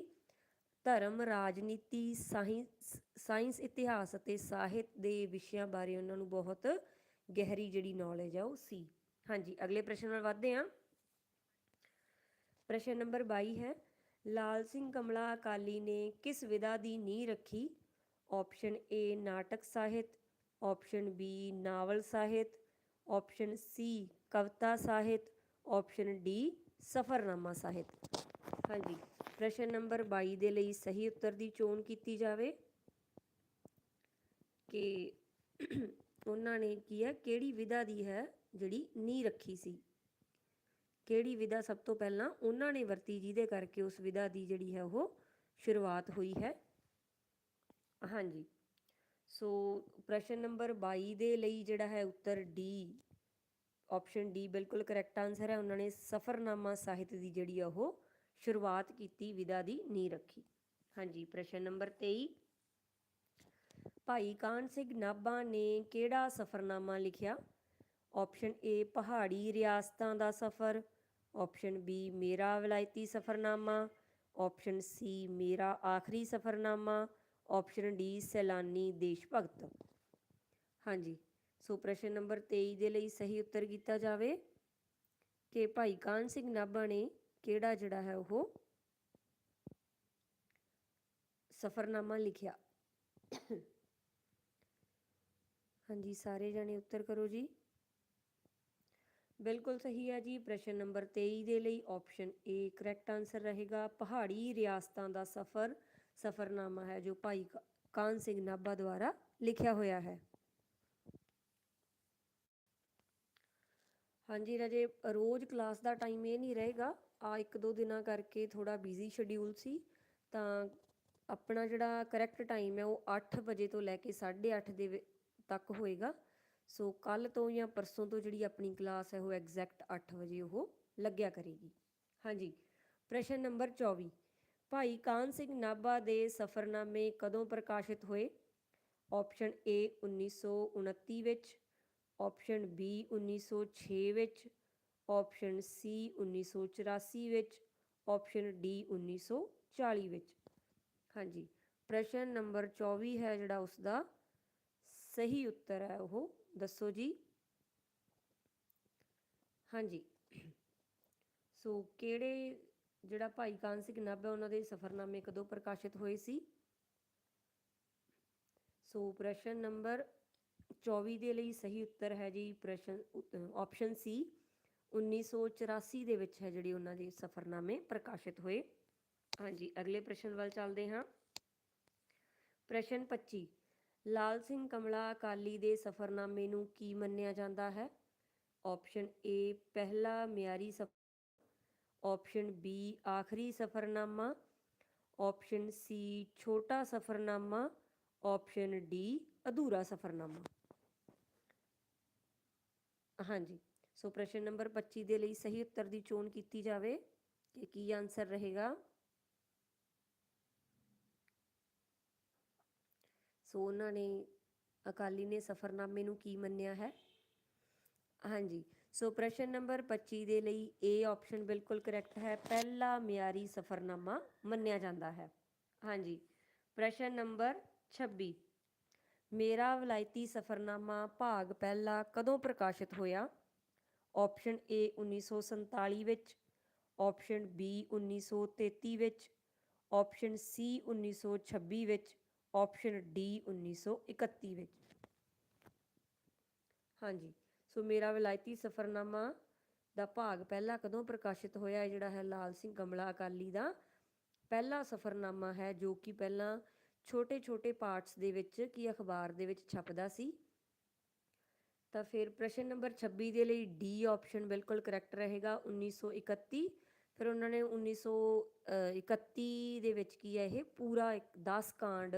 ਧਰਮ, ਰਾਜਨੀਤੀ ਸਾਇੰਸ ਸਾਇੰਸ ਇਤਿਹਾਸ ਅਤੇ ਸਾਹਿਤ ਦੇ ਵਿਸ਼ਿਆਂ ਬਾਰੇ ਉਹਨਾਂ ਨੂੰ ਬਹੁਤ ਗਹਿਰੀ ਜਿਹੜੀ ਨੌਲੇਜ ਆ ਉਹ ਸੀ। ਹਾਂਜੀ, ਅਗਲੇ ਪ੍ਰਸ਼ਨ ਵੱਲ ਵਧਦੇ ਹਾਂ। ਪ੍ਰਸ਼ਨ ਨੰਬਰ 22 ਹੈ ਲਾਲ ਸਿੰਘ ਕਮਲਾ ਅਕਾਲੀ ਨੇ ਕਿਸ ਵਿਧਾ ਦੀ ਨੀਂਹ ਰੱਖੀ? ਆਪਸ਼ਨ ਏ ਨਾਟਕ ਸਾਹਿਤ, ਆਪਸ਼ਨ ਬੀ ਨਾਵਲ ਸਾਹਿਤ, ਆਪਸ਼ਨ ਸੀ ਕਵਿਤਾ ਸਾਹਿਤ, ਆਪਸ਼ਨ ਡੀ ਸਫਰਨਾਮਾ ਸਾਹਿਤ। ਹਾਂਜੀ, ਪ੍ਰਸ਼ਨ ਨੰਬਰ 22 ਦੇ ਲਈ ਸਹੀ ਉੱਤਰ ਦੀ ਚੋਣ ਕੀਤੀ ਜਾਵੇ। ਕਿ ਉਹਨਾਂ ਨੇ ਕੀ ਹੈ, ਕਿਹੜੀ ਵਿਧਾ ਦੀ ਹੈ ਜਿਹੜੀ ਨੀਂਹ ਰੱਖੀ ਸੀ? ਕਿਹੜੀ ਵਿਧਾ ਸਭ ਤੋਂ ਪਹਿਲਾਂ ਉਹਨਾਂ ਨੇ ਵਰਤੀ ਜਿਹਦੇ ਕਰਕੇ ਉਸ ਵਿਧਾ ਦੀ ਜਿਹੜੀ ਹੈ ਉਹ ਸ਼ੁਰੂਆਤ ਹੋਈ ਹੈ। ਹਾਂਜੀ। ਸੋ ਪ੍ਰਸ਼ਨ ਨੰਬਰ 22 ਦੇ ਲਈ ਜਿਹੜਾ ਹੈ ਉੱਤਰ ਡੀ, ਆਪਸ਼ਨ ਡੀ ਬਿਲਕੁਲ ਕਰੈਕਟ ਆਨਸਰ ਹੈ। ਉਹਨਾਂ ਨੇ ਸਫਰਨਾਮਾ ਸਾਹਿਤ ਦੀ ਜਿਹੜੀ ਆ ਉਹ ਸ਼ੁਰੂਆਤ ਕੀਤੀ, ਵਿਧਾ ਦੀ ਨੀਂਹ ਰੱਖੀ। ਹਾਂਜੀ, ਪ੍ਰਸ਼ਨ ਨੰਬਰ 23 ਭਾਈ ਕਾਨ ਸਿੰਘ ਨਾਭਾ ਨੇ ਕਿਹੜਾ ਸਫਰਨਾਮਾ ਲਿਖਿਆ? ਆਪਸ਼ਨ ਏ, ਪਹਾੜੀ ਰਿਆਸਤਾਂ ਦਾ ਸਫ਼ਰ। ਆਪਸ਼ਨ ਬੀ ਮੇਰਾ ਵਿਲਾਇਤੀ ਸਫ਼ਰਨਾਮਾ। ਆਪਸ਼ਨ ਸੀ ਮੇਰਾ ਆਖਰੀ ਸਫ਼ਰਨਾਮਾ। ਆਪਸ਼ਨ ਡੀ ਸੈਲਾਨੀ ਦੇਸ਼ ਭਗਤ। ਹਾਂਜੀ, ਸੋ ਪ੍ਰਸ਼ਨ ਨੰਬਰ 23 ਦੇ ਲਈ ਸਹੀ ਉੱਤਰ ਕੀਤਾ ਜਾਵੇ। ਕਿ ਭਾਈ ਕਾਨ ਸਿੰਘ ਨਾਭਾ ਨੇ ਕਿਹੜਾ ਜਿਹੜਾ ਹੈ ਉਹ ਸਫ਼ਰਨਾਮਾ ਲਿਖਿਆ? ਹਾਂਜੀ, ਸਾਰੇ ਜਣੇ ਉੱਤਰ ਕਰੋ ਜੀ। ਬਿਲਕੁਲ ਸਹੀ ਹੈ ਜੀ। ਪ੍ਰਸ਼ਨ ਨੰਬਰ 23 ਦੇ ਲਈ ਆਪਸ਼ਨ ਏ ਕਰੈਕਟ ਆਨਸਰ ਰਹੇਗਾ। ਪਹਾੜੀ ਰਿਆਸਤਾਂ ਦਾ ਸਫ਼ਰ, ਸਫ਼ਰਨਾਮਾ ਹੈ ਜੋ ਭਾਈ ਕਾਨ ਸਿੰਘ ਨਾਭਾ ਦੁਆਰਾ ਲਿਖਿਆ ਹੋਇਆ ਹੈ। ਹਾਂਜੀ ਰਾਜੇ, ਰੋਜ਼ ਕਲਾਸ ਦਾ ਟਾਈਮ ਇਹ ਨਹੀਂ ਰਹੇਗਾ। ਆ ਇੱਕ ਦੋ ਦਿਨਾਂ ਕਰਕੇ ਥੋੜਾ ਬਿਜ਼ੀ ਸ਼ਡਿਊਲ ਸੀ। ਤਾਂ ਆਪਣਾ ਜਿਹੜਾ ਕਰੈਕਟ ਟਾਈਮ ਹੈ ਉਹ 8 ਵਜੇ ਤੋਂ ਲੈ ਕੇ 8:30 ਦੇ ਤੱਕ ਹੋਏਗਾ। ਸੋ ਕੱਲ ਤੋਂ ਜਾਂ ਪਰਸੋਂ ਤੋਂ ਜਿਹੜੀ ਆਪਣੀ ਕਲਾਸ ਹੈ, ਉਹ ਐਗਜ਼ੈਕਟ 8 ਵਜੇ ਉਹ ਲੱਗਿਆ ਕਰੇਗੀ। ਹਾਂਜੀ, ਪ੍ਰਸ਼ਨ ਨੰਬਰ 24 ਭਾਈ ਕਾਨ ਸਿੰਘ ਨਾਭਾ ਦੇ ਸਫ਼ਰਨਾਮੇ ਕਦੋਂ ਪ੍ਰਕਾਸ਼ਿਤ ਹੋਏ? ਆਪਸ਼ਨ A 1929 ਵਿੱਚ ਆਪਸ਼ਨ B 1906 ਵਿੱਚ ਆਪਸ਼ਨ C 1984 ਵਿੱਚ ਆਪਸ਼ਨ D 1940 ਵਿੱਚ। ਹਾਂਜੀ, ਪ੍ਰਸ਼ਨ ਨੰਬਰ 24 ਹੈ ਜਿਹੜਾ ਉਸ ਦਾ ਸਹੀ ਉੱਤਰ ਹੈ ਉਹ ਦੱਸੋ ਜੀ। ਹਾਂਜੀ। ਸੋ ਕਿਹੜੇ, ਜਿਹੜਾ ਭਾਈ ਕਾਨ ਸਿੰਘ ਨਾਭਾ ਉਹਨਾਂ ਦੇ ਸਫ਼ਰਨਾਮੇ ਕਦੋਂ ਪ੍ਰਕਾਸ਼ਿਤ ਹੋਏ ਸੀ? ਸੋ ਪ੍ਰਸ਼ਨ ਨੰਬਰ 24 ਦੇ ਲਈ ਸਹੀ ਉੱਤਰ ਹੈ ਜੀ। ਪ੍ਰਸ਼ਨ, ਆਪਸ਼ਨ ਸੀ 1984 ਦੇ ਵਿੱਚ ਹੈ ਜਿਹੜੀ ਉਹਨਾਂ ਦੇ ਸਫ਼ਰਨਾਮੇ ਪ੍ਰਕਾਸ਼ਿਤ ਹੋਏ। ਹਾਂਜੀ, ਅਗਲੇ ਪ੍ਰਸ਼ਨ ਵੱਲ ਚੱਲਦੇ ਹਾਂ। ਪ੍ਰਸ਼ਨ 25 ਲਾਲ ਸਿੰਘ ਕਮਲਾ ਅਕਾਲੀ ਦੇ ਸਫ਼ਰਨਾਮੇ ਨੂੰ ਕੀ ਮੰਨਿਆ ਜਾਂਦਾ ਹੈ? ਆਪਸ਼ਨ ਏ ਪਹਿਲਾ ਮਿਆਰੀ ਸਫ, ਆਪਸ਼ਨ ਬੀ ਆਖਰੀ ਸਫ਼ਰਨਾਮਾ, ਆਪਸ਼ਨ ਸੀ ਛੋਟਾ ਸਫ਼ਰਨਾਮਾ, ਆਪਸ਼ਨ ਡੀ ਅਧੂਰਾ ਸਫ਼ਰਨਾਮਾ। ਹਾਂਜੀ, ਸੋ ਪ੍ਰਸ਼ਨ ਨੰਬਰ 25 ਦੇ ਲਈ ਸਹੀ ਉੱਤਰ ਦੀ ਚੋਣ ਕੀਤੀ ਜਾਵੇ, ਕਿ ਕੀ ਆਨਸਰ ਰਹੇਗਾ? ਸੋ ਉਹਨਾਂ ਨੇ ਅਕਾਲੀ ਨੇ ਸਫ਼ਰਨਾਮੇ ਨੂੰ ਕੀ ਮੰਨਿਆ ਹੈ? ਹਾਂਜੀ, ਸੋ ਪ੍ਰਸ਼ਨ ਨੰਬਰ 25 ਦੇ ਲਈ A ਆਪਸ਼ਨ ਬਿਲਕੁਲ ਕਰੈਕਟ ਹੈ। ਪਹਿਲਾ ਮਿਆਰੀ ਸਫ਼ਰਨਾਮਾ ਮੰਨਿਆ ਜਾਂਦਾ ਹੈ। ਹਾਂਜੀ, ਪ੍ਰਸ਼ਨ ਨੰਬਰ 26 ਮੇਰਾ ਵਿਲਾਇਤੀ ਸਫ਼ਰਨਾਮਾ ਭਾਗ ਪਹਿਲਾ ਕਦੋਂ ਪ੍ਰਕਾਸ਼ਿਤ ਹੋਇਆ? ਆਪਸ਼ਨ A 1947 ਵਿੱਚ ਆਪਸ਼ਨ B 1933 ਵਿੱਚ ਆਪਸ਼ਨ C 1926 ਵਿੱਚ ਆਪਸ਼ਨ D 1931 ਵਿੱਚ। ਹਾਂਜੀ, ਸੋ ਮੇਰਾ ਵਿਲਾਇਤੀ ਸਫ਼ਰਨਾਮਾ ਦਾ ਭਾਗ ਪਹਿਲਾ ਕਦੋਂ ਪ੍ਰਕਾਸ਼ਿਤ ਹੋਇਆ? ਇਹ ਜਿਹੜਾ ਹੈ ਲਾਲ ਸਿੰਘ ਕਮਲਾ ਅਕਾਲੀ ਦਾ ਪਹਿਲਾ ਸਫ਼ਰਨਾਮਾ ਹੈ, ਜੋ ਕਿ ਪਹਿਲਾਂ ਛੋਟੇ-ਛੋਟੇ ਪਾਰਟਸ ਦੇ ਵਿੱਚ ਕੀ ਅਖਬਾਰ ਦੇ ਵਿੱਚ ਛਪਦਾ ਸੀ? ਤਾਂ ਫਿਰ ਪ੍ਰਸ਼ਨ ਨੰਬਰ 26 ਦੇ ਲਈ ਡੀ ਆਪਸ਼ਨ ਬਿਲਕੁਲ ਕਰੈਕਟ ਰਹੇਗਾ 1931 ਫਿਰ ਉਹਨਾਂ ਨੇ 1931 ਦੇ ਵਿੱਚ ਕੀ ਹੈ ਇਹ? ਪੂਰਾ 10 ਕਾਂਡ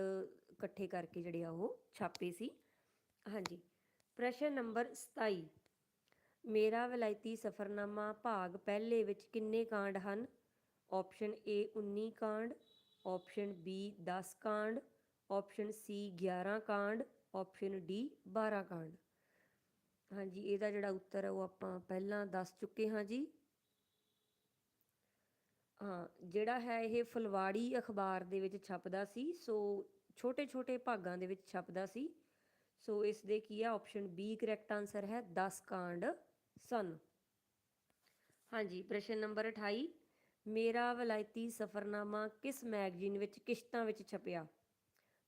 ਇਕੱਠੇ ਕਰਕੇ ਜਿਹੜੇ ਆ ਉਹ ਛਾਪੇ ਸੀ। ਹਾਂਜੀ। ਪ੍ਰਸ਼ਨ ਨੰਬਰ 27 ਮੇਰਾ ਵਿਲਾਇਤੀ ਸਫ਼ਰਨਾਮਾ ਭਾਗ ਪਹਿਲੇ ਵਿੱਚ ਕਿੰਨੇ ਕਾਂਡ ਹਨ? ਆਪਸ਼ਨ A 19 ਕਾਂਡ, ਆਪਸ਼ਨ B 10 ਕਾਂਡ, ਆਪਸ਼ਨ C 11 ਕਾਂਡ, ਆਪਸ਼ਨ D 12 ਕਾਂਡ। ਹਾਂਜੀ, ਇਹਦਾ ਜਿਹੜਾ ਉੱਤਰ ਹੈ ਉਹ ਆਪਾਂ ਪਹਿਲਾਂ ਦੱਸ ਚੁੱਕੇ ਹਾਂ ਜੀ। ਜਿਹੜਾ ਹੈ ਇਹ ਫੁਲਵਾੜੀ ਅਖਬਾਰ ਦੇ ਵਿੱਚ ਛਪਦਾ ਸੀ, ਸੋ ਛੋਟੇ-ਛੋਟੇ ਭਾਗਾਂ ਦੇ ਵਿੱਚ ਛਪਦਾ ਸੀ। ਸੋ ਇਸ ਦੇ ਕੀ ਹੈ ਆਪਸ਼ਨ ਬੀ ਕਰੈਕਟ ਆਨਸਰ ਹੈ 10 ਕਾਂਡ ਸਨ। ਹਾਂਜੀ, ਪ੍ਰਸ਼ਨ ਨੰਬਰ 28 ਮੇਰਾ ਵਲਾਇਤੀ ਸਫ਼ਰਨਾਮਾ ਕਿਸ ਮੈਗਜ਼ੀਨ ਵਿੱਚ, ਕਿਸ਼ਤਾਂ ਵਿੱਚ ਛਪਿਆ?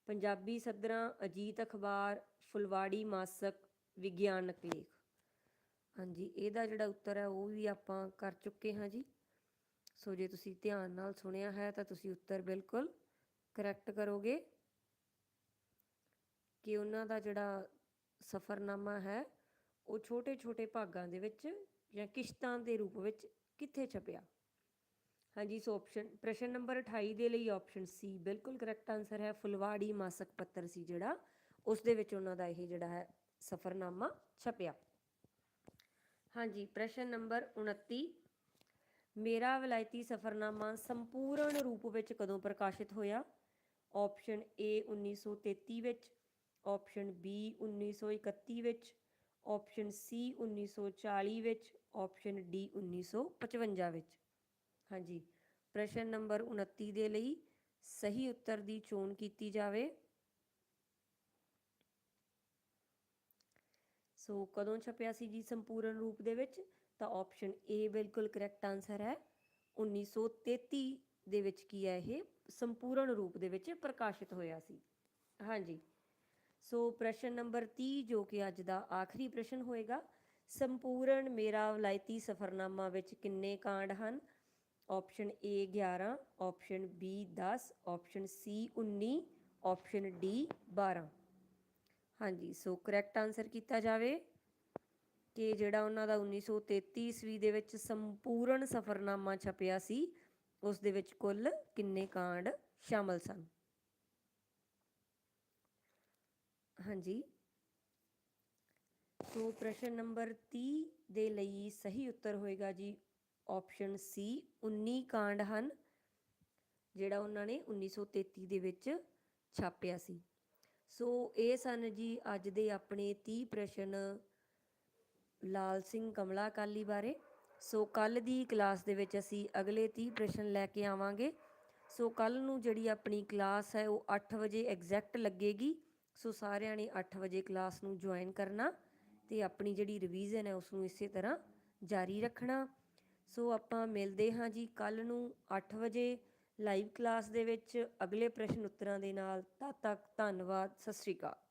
ਪੰਜਾਬੀ ਸਦਰਾਂ, ਅਜੀਤ ਅਖਬਾਰ, ਫੁਲਵਾੜੀ ਮਾਸਕ, ਵਿਗਿਆਨਕ ਲੇਖ। ਹਾਂਜੀ, ਇਹਦਾ ਜਿਹੜਾ ਉੱਤਰ ਹੈ, ਉਹ ਵੀ ਆਪਾਂ ਕਰ ਚੁੱਕੇ ਹਾਂ ਜੀ। ਸੋ ਜੇ ਤੁਸੀਂ ਧਿਆਨ ਨਾਲ ਸੁਣਿਆ ਹੈ ਤਾਂ ਤੁਸੀਂ ਉੱਤਰ ਬਿਲਕੁਲ ਕਰੈਕਟ ਕਰੋਗੇ ਕਿ ਉਹਨਾਂ ਦਾ ਜਿਹੜਾ ਸਫ਼ਰਨਾਮਾ ਹੈ, ਉਹ ਛੋਟੇ-ਛੋਟੇ ਭਾਗਾਂ ਦੇ ਵਿੱਚ ਜਾਂ ਕਿਸ਼ਤਾਂ ਦੇ ਰੂਪ ਵਿੱਚ ਕਿੱਥੇ ਛਪਿਆ? ਹਾਂਜੀ, ਸੋ ਆਪਸ਼ਨ ਪ੍ਰਸ਼ਨ ਨੰਬਰ 28 ਦੇ ਲਈ ਆਪਸ਼ਨ ਸੀ ਬਿਲਕੁਲ ਕਰੈਕਟ ਆਨਸਰ ਹੈ। ਫੁਲਵਾੜੀ ਮਾਸਕ ਪੱਤਰ ਸੀ ਜਿਹੜਾ, ਉਸ ਦੇ ਵਿੱਚ ਉਹਨਾਂ ਦਾ ਇਹ ਜਿਹੜਾ ਹੈ ਸਫ਼ਰਨਾਮਾ ਛਪਿਆ। ਹਾਂਜੀ, ਪ੍ਰਸ਼ਨ ਨੰਬਰ 29 ਮੇਰਾ ਵਿਲਾਇਤੀ ਸਫ਼ਰਨਾਮਾ ਸੰਪੂਰਨ ਰੂਪ ਵਿੱਚ ਕਦੋਂ ਪ੍ਰਕਾਸ਼ਿਤ ਹੋਇਆ? ਆਪਸ਼ਨ A 1933 ਵਿੱਚ ਆਪਸ਼ਨ B 1931 ਵਿੱਚ ਆਪਸ਼ਨ C 1940 ਵਿੱਚ ਆਪਸ਼ਨ D 1955 ਵਿੱਚ। ਹਾਂਜੀ, ਪ੍ਰਸ਼ਨ ਨੰਬਰ 29 ਦੇ ਲਈ ਸਹੀ ਉੱਤਰ ਦੀ ਚੋਣ ਕੀਤੀ ਜਾਵੇ। ਸੋ ਕਦੋਂ ਛਪਿਆ ਸੀ ਜੀ ਸੰਪੂਰਨ ਰੂਪ ਦੇ ਵਿੱਚ? ਤਾਂ ਆਪਸ਼ਨ ਏ ਬਿਲਕੁਲ ਕਰੈਕਟ ਆਨਸਰ ਹੈ। 1933 ਦੇ ਵਿੱਚ ਕੀ ਹੈ ਇਹ? ਸੰਪੂਰਨ ਰੂਪ ਦੇ ਵਿੱਚ ਪ੍ਰਕਾਸ਼ਿਤ ਹੋਇਆ ਸੀ। ਹਾਂਜੀ। ਸੋ ਪ੍ਰਸ਼ਨ ਨੰਬਰ 30 ਜੋ ਕਿ ਅੱਜ ਦਾ ਆਖਰੀ ਪ੍ਰਸ਼ਨ ਹੋਏਗਾ, ਸੰਪੂਰਨ ਮੇਰਾ ਵਲਾਇਤੀ ਸਫ਼ਰਨਾਮਾ ਵਿੱਚ ਕਿੰਨੇ ਕਾਂਡ ਹਨ? Option A 11 option B 10 option C 19 option D 12 ਹਾਂਜੀ। ਸੋ ਕਰੈਕਟ ਆਨਸਰ ਕੀਤਾ ਜਾਵੇ। ਕਿ ਜਿਹੜਾ ਉਹਨਾਂ ਦਾ 1933 ਈਸਵੀ ਦੇ ਵਿੱਚ ਸੰਪੂਰਨ ਸਫ਼ਰਨਾਮਾ ਛਪਿਆ ਸੀ, ਉਸ ਦੇ ਵਿੱਚ ਕੁੱਲ ਕਿੰਨੇ ਕਾਂਡ ਸ਼ਾਮਲ ਸਨ? ਹਾਂਜੀ। ਸੋ ਪ੍ਰਸ਼ਨ ਨੰਬਰ 30 ਦੇ ਲਈ ਸਹੀ ਉੱਤਰ ਹੋਏਗਾ ਜੀ ਆਪਸ਼ਨ ਸੀ 19 ਕਾਂਡ ਹਨ, ਜਿਹੜਾ ਉਹਨਾਂ ਨੇ 1933 ਦੇ ਵਿੱਚ ਛਾਪਿਆ ਸੀ। ਸੋ ਇਹ ਸਨ ਜੀ ਅੱਜ ਦੇ ਆਪਣੇ 30 ਪ੍ਰਸ਼ਨ ਲਾਲ ਸਿੰਘ ਕਮਲਾ ਅਕਾਲੀ ਬਾਰੇ। ਸੋ ਕੱਲ ਦੀ ਕਲਾਸ ਦੇ ਵਿੱਚ ਅਸੀਂ ਅਗਲੇ 30 ਪ੍ਰਸ਼ਨ ਲੈ ਕੇ ਆਵਾਂਗੇ। ਸੋ ਕੱਲ ਨੂੰ ਜਿਹੜੀ ਆਪਣੀ ਕਲਾਸ ਹੈ, ਉਹ 8 ਵਜੇ ਐਗਜ਼ੈਕਟ ਲੱਗੇਗੀ। ਸੋ ਸਾਰਿਆਂ ਨੇ 8 ਵਜੇ ਕਲਾਸ ਨੂੰ ਜੁਆਇਨ ਕਰਨਾ ਤੇ ਆਪਣੀ ਜਿਹੜੀ ਰਿਵੀਜ਼ਨ ਹੈ ਉਸ ਨੂੰ ਇਸੇ ਤਰ੍ਹਾਂ ਜਾਰੀ ਰੱਖਣਾ। ਸੋ ਆਪਾਂ ਮਿਲਦੇ ਹਾਂ ਜੀ ਕੱਲ ਨੂੰ 8 ਵਜੇ ਲਾਈਵ ਕਲਾਸ ਦੇ ਵਿੱਚ। ਅਗਲੇ ਪ੍ਰਸ਼ਨ ਉੱਤਰਾਂ ਦੇ ਨਾਲ, ਤਦ ਤੱਕ ਧੰਨਵਾਦ, ਸਤਿ ਸ਼੍ਰੀ ਅਕਾਲ।